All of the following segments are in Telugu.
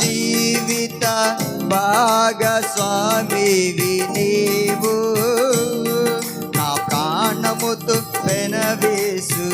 జీవిత భాగస్వామివి నీవు నా ప్రాణముతో పెనవేసు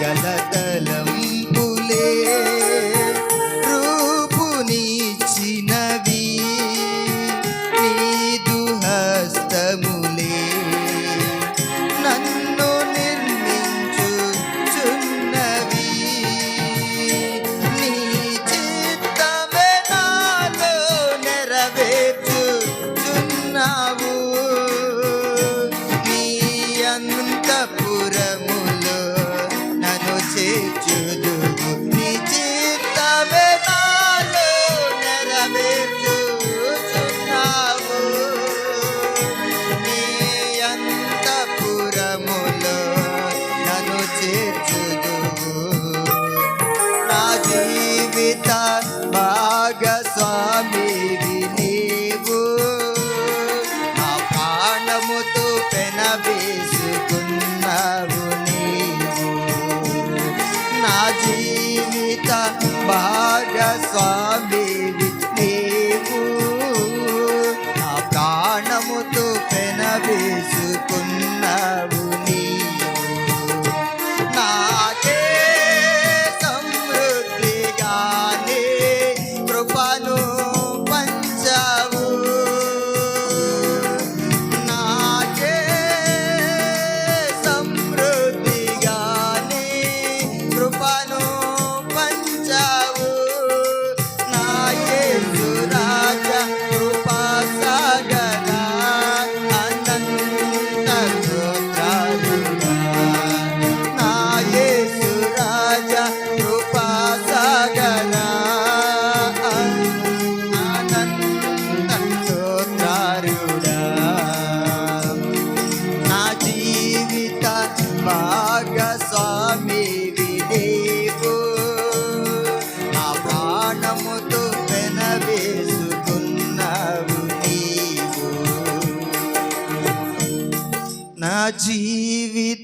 गलत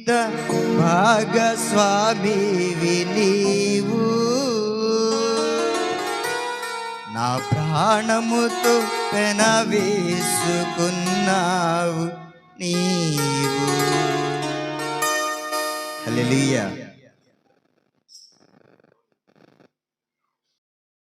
జీవిత భాగస్వామి నీవు. నా ప్రాణముతో పెనవేసుకున్నావు నీవు. హల్లెలూయా.